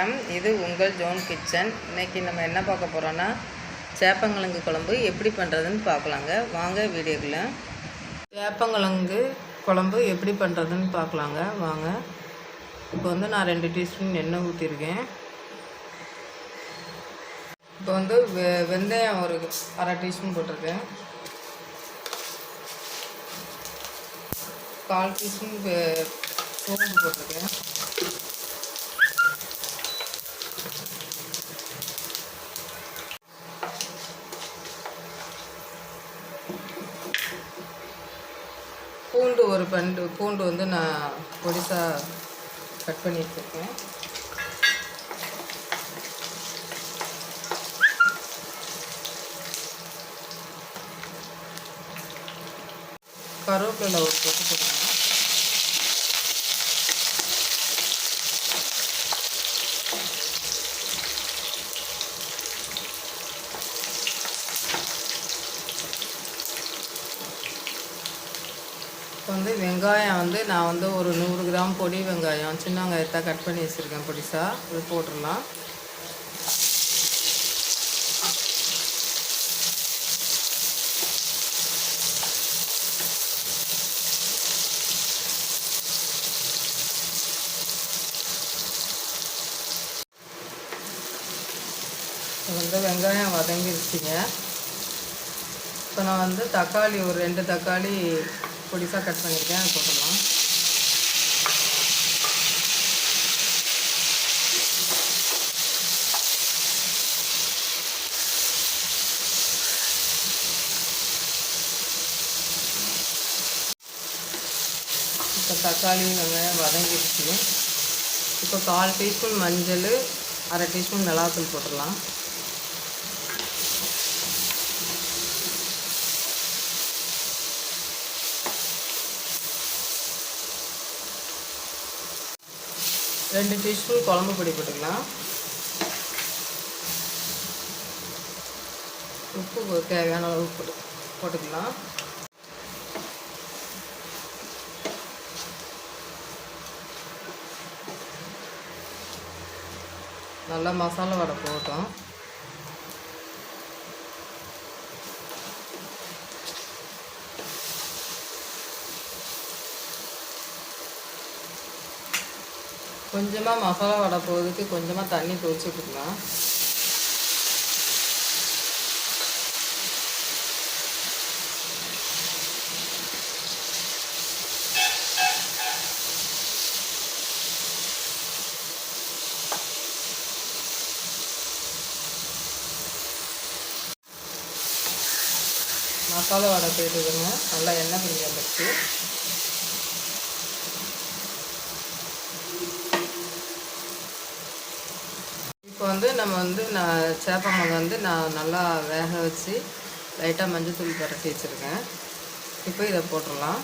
வணக்கம். இது உங்கள் ஜோன் கிச்சன். இன்னைக்கு நம்ம என்ன பார்க்க போகிறோன்னா சேப்பங்கிழங்கு குழம்பு எப்படி பண்ணுறதுன்னு பார்க்கலாங்க. வாங்க வீடியோக்குள்ள. சேப்பங்கிழங்கு குழம்பு எப்படி பண்ணுறதுன்னு பார்க்கலாங்க. வாங்க. இப்போ வந்து நான் ரெண்டு டீஸ்பூன் எண்ணெய் ஊற்றிருக்கேன் இப்போ வந்து வெ வெந்தயம் ஒரு அரை டீஸ்பூன் போட்டிருக்கேன். கால் டீஸ்பூன் சோம்பு போட்டிருக்கேன். பூண்டு ஒரு பண்டு பூண்டு வந்து நான் பொடிசாக கட் பண்ணி வச்சுருக்கேன் கருவேப்பிலை ஒரு கொத்து போட்டுக்கலாம் இப்போ வந்து வெங்காயம் வந்து நான் வந்து ஒரு நூறு கிராம் பொடி வெங்காயம் சின்ன வெங்காயத்தை கட் பண்ணி வச்சுருக்கேன் பொடிசாக இது போட்டுடலாம். வந்து வெங்காயம் வதங்கிருச்சுங்க. இப்போ நான் வந்து தக்காளி ஒரு ரெண்டு தக்காளி பொடிசாக கட் பண்ணியிருக்கேன் போட்டுடலாம். இப்போ தக்காளி வெங்காயம் வதங்கிடுச்சு. இப்போ கால் டீஸ்பூன் மஞ்சள் அரை டீஸ்பூன் மிளகாத்தூள் போட்டுடலாம். ரெண்டு டீஸ்பூன் குழம்பு பொடி போட்டுக்கலாம். உப்பு தேவையான அளவு போட்டு போட்டுக்கலாம். நல்லா மசாலா வடை போட்டோம். கொஞ்சமாக மசாலா வடை போகிறதுக்கு கொஞ்சமாக தண்ணி துவச்சி விட்டுக்கலாம். மசாலா வடை போயிட்டு நல்லா எண்ணெய் பிரிஞ்சு வந்துடுச்சு இப்போ வந்து நம்ம வந்து நான் சேப்பங்கிழங்கு வந்து நான் நல்லா வேக வச்சு லைட்டாக மஞ்சள் தூள் பரட்டி வச்சுருக்கேன். இப்போ இதை போட்டுடலாம்.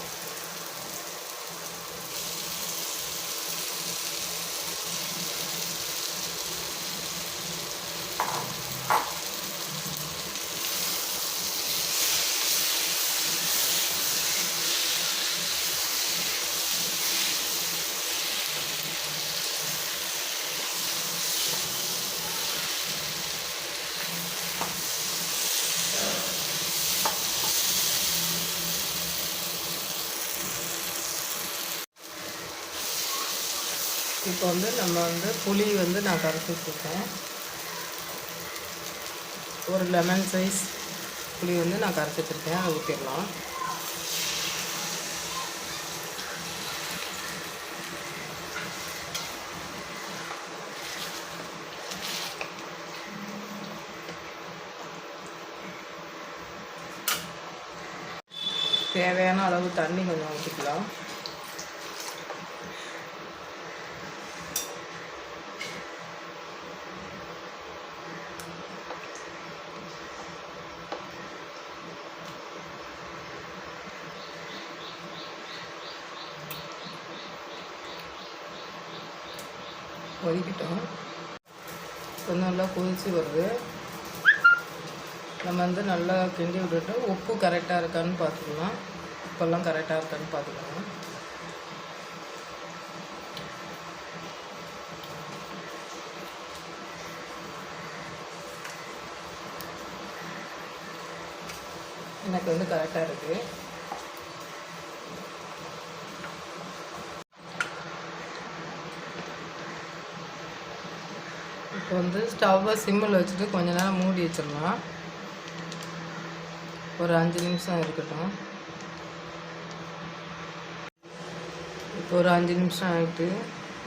இப்போ வந்து நம்ம வந்து புளி வந்து நான் கரைச்சி வச்சுருக்கேன் ஒரு லெமன் சைஸ் புளி வந்து நான் கரைச்சி வச்சுருக்கேன் அதை ஊற்றிடலாம் தேவையான அளவு தண்ணி கொஞ்சம் ஊற்றிக்கலாம் வதக்கிட்டோம் இப்போ நல்லா கொதிச்சு வருது. நம்ம வந்து நல்லா கிண்டி விட்டுட்டு உப்பு கரெக்டாக இருக்கான்னு பார்த்துக்கலாம். உப்பெல்லாம் கரெக்டாக இருக்கான்னு பார்த்துக்கலாம். எனக்கு வந்து கரெக்டாக இருக்குது இப்போ வந்து ஸ்டவ்வை சிம்மில் வச்சுட்டு கொஞ்ச நேரம் மூடி வச்சிடலாம். ஒரு அஞ்சு நிமிஷம் இருக்கட்டும். இப்போ ஒரு அஞ்சு நிமிஷம் ஆகிட்டு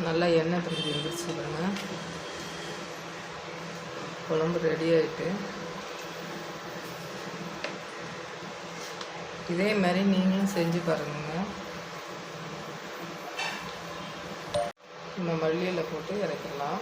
நல்லா எண்ணெய் பிரிஞ்சு வந்துருச்சு குழம்பு ரெடி ஆகிட்டு இதே மாதிரி நீங்களும் செஞ்சு பாருங்க. நம்ம மல்லியில் போட்டு இறக்கிடலாம்.